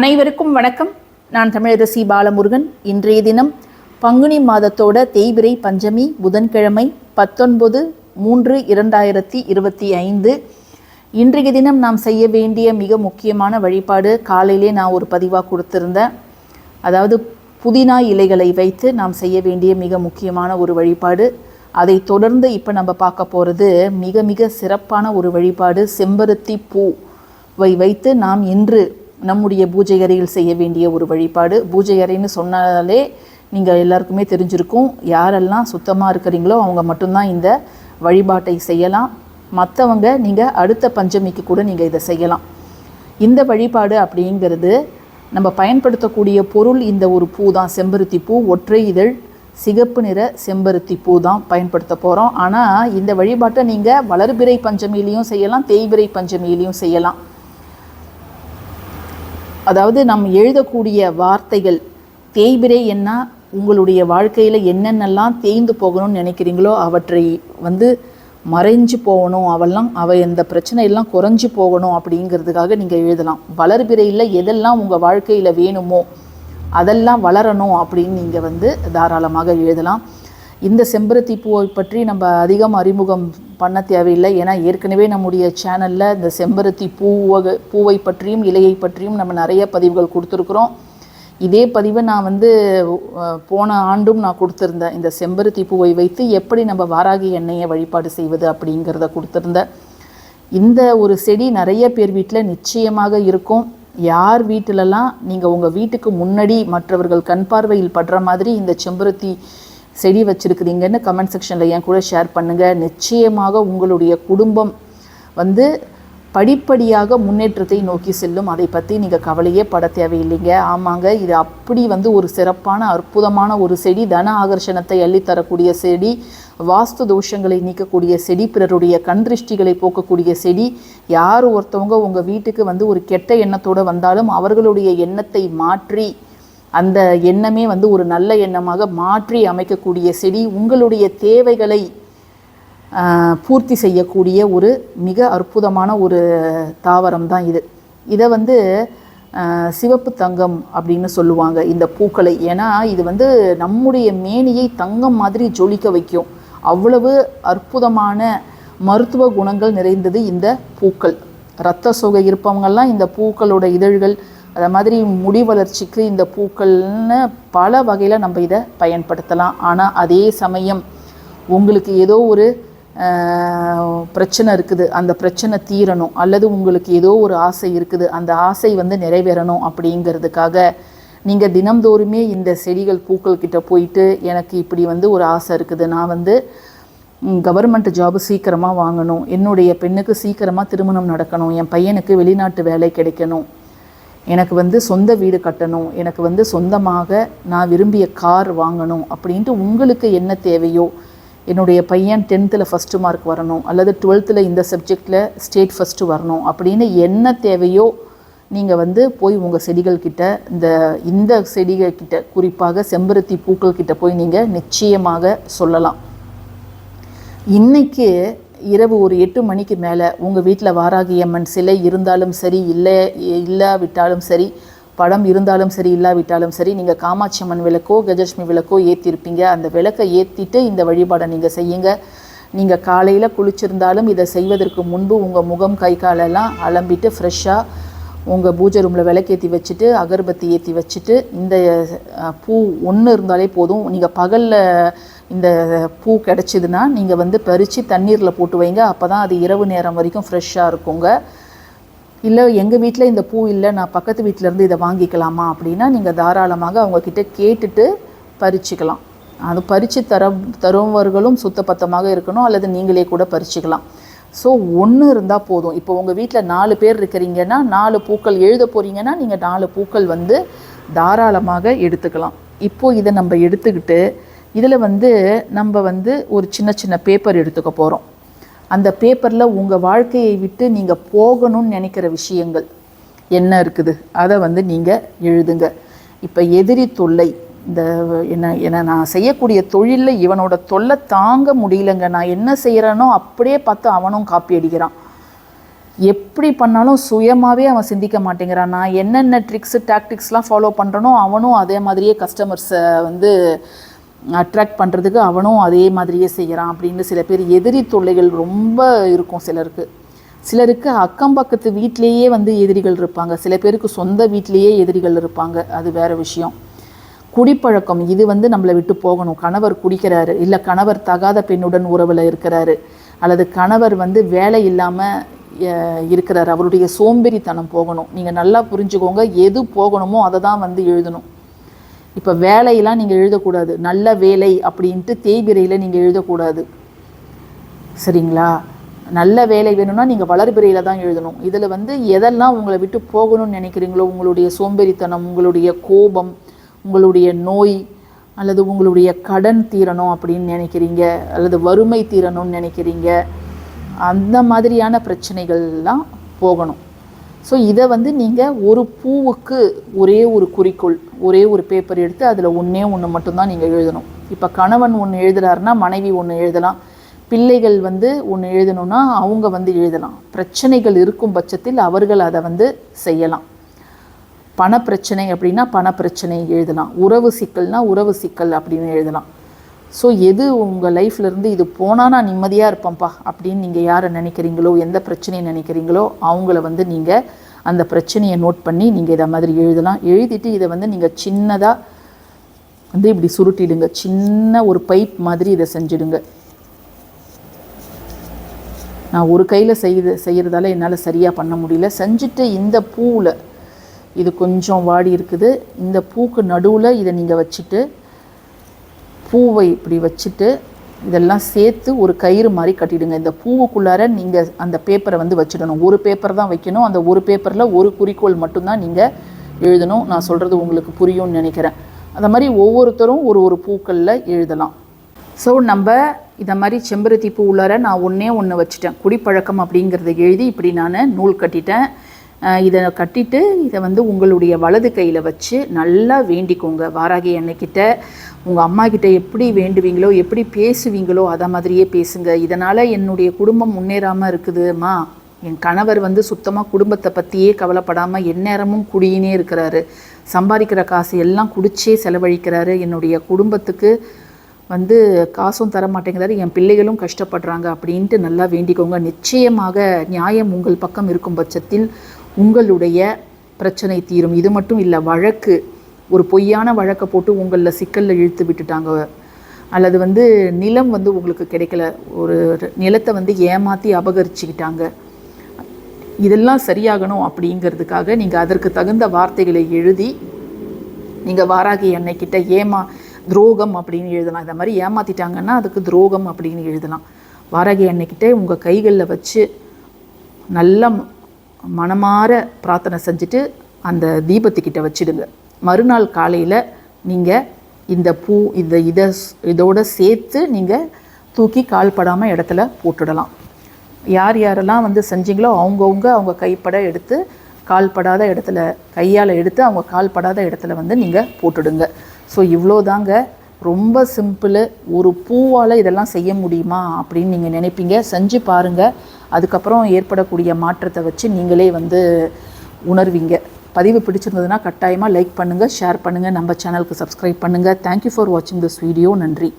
அனைவருக்கும் வணக்கம். நான் தமிழரசி பாலமுருகன். இன்றைய தினம் பங்குனி மாதத்தோட தேய்பிரை பஞ்சமி புதன்கிழமை பத்தொன்பது மூன்று இரண்டாயிரத்தி இருபத்தி ஐந்து. இன்றைய தினம் நாம் செய்ய வேண்டிய மிக முக்கியமான வழிபாடு காலையிலே நான் ஒரு பதிவாக கொடுத்துருந்தேன். அதாவது புதினா இலைகளை வைத்து நாம் செய்ய வேண்டிய மிக முக்கியமான ஒரு வழிபாடு. அதை தொடர்ந்து இப்போ நம்ம பார்க்க போகிறது மிக மிக சிறப்பான ஒரு வழிபாடு செம்பருத்தி பூவை வைத்து நாம் இன்று நம்முடைய பூஜை அறையில் செய்ய வேண்டிய ஒரு வழிபாடு. பூஜை அறைன்னு சொன்னாலே நீங்கள் எல்லாருக்குமே தெரிஞ்சிருக்கும். யாரெல்லாம் சுத்தமாக இருக்கிறீங்களோ அவங்க மட்டும்தான் இந்த வழிபாட்டை செய்யலாம். மற்றவங்க நீங்கள் அடுத்த பஞ்சமிக்கு கூட நீங்கள் இதை செய்யலாம். இந்த வழிபாடு அப்படிங்கிறது நம்ம பயன்படுத்தக்கூடிய பொருள் இந்த ஒரு பூ தான். செம்பருத்தி பூ ஒற்றை இதழ் சிகப்பு நிற செம்பருத்தி பூ தான் பயன்படுத்த போகிறோம் ஆனால் இந்த வழிபாட்டை நீங்கள் வளர்பிறை பஞ்சமியிலையும் செய்யலாம் தேய்பிறை பஞ்சமியிலையும் செய்யலாம். அதாவது நம் எழுதக்கூடிய வார்த்தைகள் தேய்பிரே என்ன உங்களுடைய வாழ்க்கையில் என்னென்னலாம் தேய்ந்து போகணும்னு நினைக்கிறீங்களோ அவற்றை வந்து மறைஞ்சு போகணும். அவெல்லாம் அவ இந்த பிரச்சனையெல்லாம் குறைஞ்சி குறைஞ்சு போகணும் அப்படிங்கிறதுக்காக நீங்கள் எழுதலாம். வளர்பிறையில் எதெல்லாம் உங்கள் வாழ்க்கையில் வேணுமோ அதெல்லாம் வளரணும் அப்படின்னு நீங்கள் வந்து தாராளமாக எழுதலாம். இந்த செம்பருத்தி பூவை பற்றி நம்ம அதிகம் அறிமுகம் பண்ண தேவையில்லை. ஏன்னா ஏற்கனவே நம்முடைய சேனலில் இந்த செம்பருத்தி பூவை பூவை பற்றியும் இலையை பற்றியும் நம்ம நிறைய பதிவுகள் கொடுத்துருக்குறோம். இதே பதிவை நான் வந்து போன ஆண்டும் நான் கொடுத்துருந்தேன். இந்த செம்பருத்தி பூவை வைத்து எப்படி நம்ம வாராகி எண்ணெயை வழிபாடு செய்வது அப்படிங்கிறத கொடுத்துருந்தேன். இந்த ஒரு செடி நிறைய பேர் வீட்டில் நிச்சயமாக இருக்கும். யார் வீட்டிலலாம் நீங்கள் உங்கள் வீட்டுக்கு முன்னாடி மற்றவர்கள் கண் பார்வையில் படுற மாதிரி இந்த செம்பருத்தி செடி வச்சுருக்கிறீங்கன்னு கமெண்ட் செக்ஷனில் என் கூட ஷேர் பண்ணுங்கள் நிச்சயமாக உங்களுடைய குடும்பம் வந்து படிப்படியாக முன்னேற்றத்தை நோக்கி செல்லும். அதை பற்றி நீங்கள் கவலையே பட தேவையில்லைங்க. ஆமாங்க இது அப்படி வந்து ஒரு சிறப்பான அற்புதமான ஒரு செடி தன ஆகர்ஷணத்தை அள்ளித்தரக்கூடிய செடி வாஸ்து தோஷங்களை நீக்கக்கூடிய செடி பிறருடைய கண்திருஷ்டிகளை போக்கக்கூடிய செடி. யார் ஒருத்தவங்க உங்கள் வீட்டுக்கு வந்து ஒரு கெட்ட எண்ணத்தோடு வந்தாலும் அவர்களுடைய எண்ணத்தை மாற்றி அந்த எண்ணமே வந்து ஒரு நல்ல எண்ணமாக மாற்றி அமைக்கக்கூடிய செடி உங்களுடைய தேவைகளை பூர்த்தி செய்யக்கூடிய ஒரு மிக அற்புதமான ஒரு தாவரம் தான் இது. இதை வந்து சிவப்பு தங்கம் அப்படின்னு சொல்லுவாங்க இந்த பூக்களை. ஏன்னா இது வந்து நம்முடைய மேனியை தங்கம் மாதிரி ஜொலிக்க வைக்கும். அவ்வளவு அற்புதமான மருத்துவ குணங்கள் நிறைந்தது இந்த பூக்கள். இரத்த சோகை இருப்பவங்கள்லாம் இந்த பூக்களோட இதழ்கள் அதை மாதிரி முடி வளர்ச்சிக்கு இந்த பூக்கள்னு பல வகையில் நம்ம இதை பயன்படுத்தலாம். ஆனால் அதே சமயம் உங்களுக்கு ஏதோ ஒரு பிரச்சனை இருக்குது. அந்த பிரச்சனை தீரணும். அல்லது உங்களுக்கு ஏதோ ஒரு ஆசை இருக்குது. அந்த ஆசை வந்து நிறைவேறணும் அப்படிங்கிறதுக்காக நீங்கள் தினம்தோறுமே இந்த செடிகள் பூக்கள் கிட்ட போயிட்டு எனக்கு இப்படி வந்து ஒரு ஆசை இருக்குது. நான் வந்து கவர்மெண்ட் ஜாப் சீக்கிரமாக வாங்கணும். என்னுடைய பெண்ணுக்கு சீக்கிரமாக திருமணம் நடக்கணும். என் பையனுக்கு வெளிநாட்டு வேலை கிடைக்கணும். எனக்கு வந்து சொந்த வீடு கட்டணும் எனக்கு வந்து சொந்தமாக நான் விரும்பிய கார் வாங்கணும் அப்படின்ட்டு உங்களுக்கு என்ன தேவையோ என்னுடைய பையன் டென்த்தில் ஃபஸ்ட்டு மார்க் வரணும் அல்லது டுவெல்த்தில் இந்த சப்ஜெக்டில் ஸ்டேட் ஃபஸ்ட்டு வரணும் அப்படின்னு என்ன தேவையோ நீங்கள் வந்து போய் உங்கள் செடிகள் கிட்ட இந்த இந்த செடிகள் கிட்ட குறிப்பாக செம்பருத்தி பூக்கள் கிட்ட போய் நீங்கள் நிச்சயமாக சொல்லலாம். இன்றைக்கி இரவு ஒரு எட்டு மணிக்கு மேலே உங்கள் வீட்டில் வாராகி அம்மன் சிலை இருந்தாலும் சரி இல்லை இல்லாவிட்டாலும் சரி படம் இருந்தாலும் சரி இல்லாவிட்டாலும் சரி நீங்கள் காமாட்சி அம்மன் விளக்கோ கஜலட்சுமி விளக்கோ ஏற்றிருப்பீங்க அந்த விளக்கை ஏற்றிட்டு இந்த வழிபாடை நீங்கள் செய்யுங்க. நீங்கள் காலையில் குளிச்சிருந்தாலும் இதை செய்வதற்கு முன்பு உங்கள் முகம் கை காலெல்லாம் அலம்பிட்டு ஃப்ரெஷ்ஷாக உங்கள் பூஜை ரூமில் விளக்கேற்றி வச்சுட்டு அகர்பத்தி ஏற்றி வச்சுட்டு இந்த பூ ஒன்று இருந்தாலே போதும். நீங்கள் பகலில் இந்த பூ கிடச்சிதுன்னா நீங்கள் வந்து பறித்து தண்ணீரில் போட்டு வைங்க. அப்போ தான் அது இரவு நேரம் வரைக்கும் ஃப்ரெஷ்ஷாக இருக்குங்க. இல்லை எங்கள் வீட்டில் இந்த பூ இல்லை நான் பக்கத்து வீட்டிலேருந்து இதை வாங்கிக்கலாமா அப்படின்னா நீங்கள் தாராளமாக அவங்கக்கிட்ட கேட்டுட்டு பறிச்சுக்கலாம். அது பறித்து தர தருபவர்களும் சுத்தபத்தமாக இருக்கணும் அல்லது நீங்களே கூட பறிச்சுக்கலாம். ஸோ ஒன்று இருந்தால் போதும். இப்போ உங்கள் வீட்டில் நாலு பேர் இருக்கிறீங்கன்னா நாலு பூக்கள் எழுத போகிறீங்கன்னா நீங்கள் நாலு பூக்கள் வந்து தாராளமாக எடுத்துக்கலாம். இப்போது இதை நம்ம எடுத்துக்கிட்டு இதில் வந்து நம்ம வந்து ஒரு சின்ன சின்ன பேப்பர் எடுத்துக்க போகிறோம் அந்த பேப்பரில் உங்கள் வாழ்க்கையை விட்டு நீங்கள் போகணும்னு நினைக்கிற விஷயங்கள் என்ன இருக்குது? அதை வந்து நீங்கள் எழுதுங்க. இப்போ எதிரி தொல்லை இந்த என்ன என்ன நான் செய்யக்கூடிய தொழிலில் இவனோட தொல்லை தாங்க முடியலங்க. நான் என்ன செய்கிறேனோ அப்படியே பார்த்து அவனும் காப்பி அடிக்கிறான். எப்படி பண்ணாலும் சுயமாகவே அவன் சிந்திக்க மாட்டேங்கிறான். நான் என்னென்ன ட்ரிக்ஸு டாக்டிக்ஸ்லாம் ஃபாலோ பண்ணுறனோ அவனும் அதே மாதிரியே கஸ்டமர்ஸை வந்து அட்ராக்ட் பண்ணுறதுக்கு அவனும் அதே மாதிரியே செய்கிறான் அப்படின்னு சில பேர் எதிரி தொல்லைகள் ரொம்ப இருக்கும் சிலருக்கு. சிலருக்கு அக்கம் பக்கத்து வீட்டிலேயே வந்து எதிரிகள் இருப்பாங்க. சில பேருக்கு சொந்த வீட்டிலேயே எதிரிகள் இருப்பாங்க. அது வேறு விஷயம். குடிப்பழக்கம் இது வந்து நம்மளை விட்டு போகணும். கணவர் குடிக்கிறாரு. இல்லை கணவர் தகாத பெண்ணுடன் உறவில் இருக்கிறாரு. அல்லது கணவர் வந்து வேலை இல்லாமல் இருக்கிறார். அவருடைய சோம்பேறித்தனம் போகணும். நீங்கள் நல்லா புரிஞ்சுக்கோங்க. எது போகணுமோ அதை தான் வந்து எழுதணும். இப்போ வேலையெல்லாம் நீங்கள் எழுதக்கூடாது. நல்ல வேலை அப்படின்ட்டு தேய்பிரையில் நீங்கள் எழுதக்கூடாது. சரிங்களா? நல்ல வேலை வேணும்னா நீங்கள் வளர்பிறையில் தான் எழுதணும். இதில் வந்து எதெல்லாம் உங்களை விட்டு போகணும்னு நினைக்கிறீங்களோ உங்களுடைய சோம்பேறித்தனம் உங்களுடைய கோபம் உங்களுடைய நோய் அல்லது உங்களுடைய கடன் தீரணும் அப்படின்னு நினைக்கிறீங்க அல்லது வறுமை தீரணும்னு நினைக்கிறீங்க அந்த மாதிரியான பிரச்சனைகள்லாம் போகணும். ஸோ இதை வந்து நீங்கள் ஒரு பூவுக்கு ஒரே ஒரு குறிக்கோள் ஒரே ஒரு பேப்பர் எடுத்து அதில் ஒன்றே ஒன்று மட்டும்தான் நீங்கள் எழுதணும். இப்போ கணவன் ஒன்று எழுதுறாருன்னா மனைவி ஒன்று எழுதலாம். பிள்ளைகள் வந்து ஒன்று எழுதணும்னா அவங்க வந்து எழுதலாம். பிரச்சனைகள் இருக்கும் பட்சத்தில் அவர்கள் அதை வந்து செய்யலாம். பணப்பிரச்சனை அப்படின்னா பணப்பிரச்சனை எழுதலாம். உறவு சிக்கல்னா உறவு சிக்கல் அப்படின்னு எழுதலாம். ஸோ எது உங்கள் லைஃப்லேருந்து இது போனால் நான் நிம்மதியாக இருப்பேன்ப்பா அப்படின்னு நீங்கள் யாரை நினைக்கிறீங்களோ எந்த பிரச்சனையை நினைக்கிறீங்களோ அவங்கள வந்து நீங்கள் அந்த பிரச்சனையை நோட் பண்ணி நீங்கள் இதை மாதிரி எழுதலாம். எழுதிட்டு இதை வந்து நீங்கள் சின்னதாக வந்து இப்படி சுருட்டிடுங்க. சின்ன ஒரு பைப் மாதிரி இதை செஞ்சிடுங்க. நான் ஒரு கையில் செய்து செய்கிறதால என்னால் சரியாக பண்ண முடியல. செஞ்சுட்டு இந்த பூவில் இது கொஞ்சம் வாடி இருக்குது. இந்த பூக்கு நடுவில் இதை நீங்கள் வச்சுட்டு பூவை இப்படி வச்சுட்டு இதெல்லாம் சேர்த்து ஒரு கயிறு மாதிரி கட்டிடுங்க. இந்த பூவுக்குள்ளார நீங்கள் அந்த பேப்பரை வந்து வச்சிடணும். ஒரு பேப்பர் தான் வைக்கணும். அந்த ஒரு பேப்பரில் ஒரு குறிக்கோள் மட்டும்தான் நீங்கள் எழுதணும். நான் சொல்கிறது உங்களுக்கு புரியும்னு நினைக்கிறேன். அந்த மாதிரி ஒவ்வொருத்தரும் ஒரு ஒரு பூக்களில் எழுதலாம். ஸோ நம்ம இதை மாதிரி செம்பருத்தி பூ உள்ளார நான் ஒன்றே ஒன்று வச்சுட்டேன். குடிப்பழக்கம் அப்படிங்கிறத எழுதி இப்படி நான் நூல் கட்டிட்டேன். இதை கட்டிட்டு இதை வந்து உங்களுடைய வலது கையில் வச்சு நல்லா வேண்டிக்கோங்க. வாராகி அன்னைக்கிட்ட உங்கள் அம்மா கிட்ட எப்படி வேண்டுவீங்களோ எப்படி பேசுவீங்களோ அதை மாதிரியே பேசுங்க. இதனால் என்னுடைய குடும்பம் முன்னேறாமல் இருக்குதுமா. என் கணவர் வந்து சுத்தமாக குடும்பத்தை பற்றியே கவலைப்படாமல் எந்நேரமும் குடியினே இருக்கிறாரு. சம்பாதிக்கிற காசு எல்லாம் குடிச்சே செலவழிக்கிறாரு. என்னுடைய குடும்பத்துக்கு வந்து காசும் தர மாட்டேங்கிறாரு. என் பிள்ளைகளும் கஷ்டப்படுறாங்க. அப்படின்ட்டு நல்லா வேண்டிக்கோங்க. நிச்சயமாக நியாயம் உங்கள் பக்கம் இருக்கும் பட்சத்தில் உங்களுடைய பிரச்சனை தீரும். இது மட்டும் இல்லை வழக்கு ஒரு பொய்யான வழக்கை போட்டு உங்களில் சிக்கலில் இழுத்து விட்டுட்டாங்க. அல்லது வந்து நிலம் வந்து உங்களுக்கு கிடைக்கல. ஒரு நிலத்தை வந்து ஏமாற்றி அபகரிச்சுக்கிட்டாங்க. இதெல்லாம் சரியாகணும் அப்படிங்கிறதுக்காக நீங்கள் அதற்கு தகுந்த வார்த்தைகளை எழுதி நீங்கள் வாராகி அன்னைக்கிட்ட ஏமா துரோகம் அப்படின்னு எழுதலாம். இந்த மாதிரி ஏமாற்றிட்டாங்கன்னா அதுக்கு துரோகம் அப்படின்னு எழுதலாம். வாராகி அன்னைக்கிட்ட உங்கள் கைகளில் வச்சு நல்ல மனமாற பிரார்த்தனை செஞ்சுட்டு அந்த தீபத்துக்கிட்ட வச்சிடுங்க. மறுநாள் காலையில் நீங்கள் இந்த பூ இந்த இதை இதோட சேர்த்து நீங்கள் தூக்கி கால்படாமல் இடத்துல போட்டுடலாம். யார் யாரெல்லாம் வந்து செஞ்சீங்களோ அவங்கவுங்க அவங்க கைப்பட எடுத்து கால்படாத இடத்துல கையால் எடுத்து அவங்க கால்படாத இடத்துல வந்து நீங்கள் போட்டுடுங்க. ஸோ இவ்வளோதாங்க. ரொம்ப சிம்பிள். ஒரு பூவால் இதெல்லாம் செய்ய முடியுமா அப்படின்னு நீங்கள் நினைப்பீங்க. செஞ்சு பாருங்கள் அதுக்கப்புறம் ஏற்படக்கூடிய மாற்றத்தை வச்சு நீங்களே வந்து உணர்வீங்க. பதிவு பிடிச்சிருந்ததுன்னா கட்டாயமாக லைக் பண்ணுங்கள் ஷேர் பண்ணுங்கள் நம்ம சேனலுக்கு சப்ஸ்கிரைப் பண்ணுங்கள் தேங்க்யூ ஃபார் வாட்சிங் திஸ் வீடியோ நன்றி.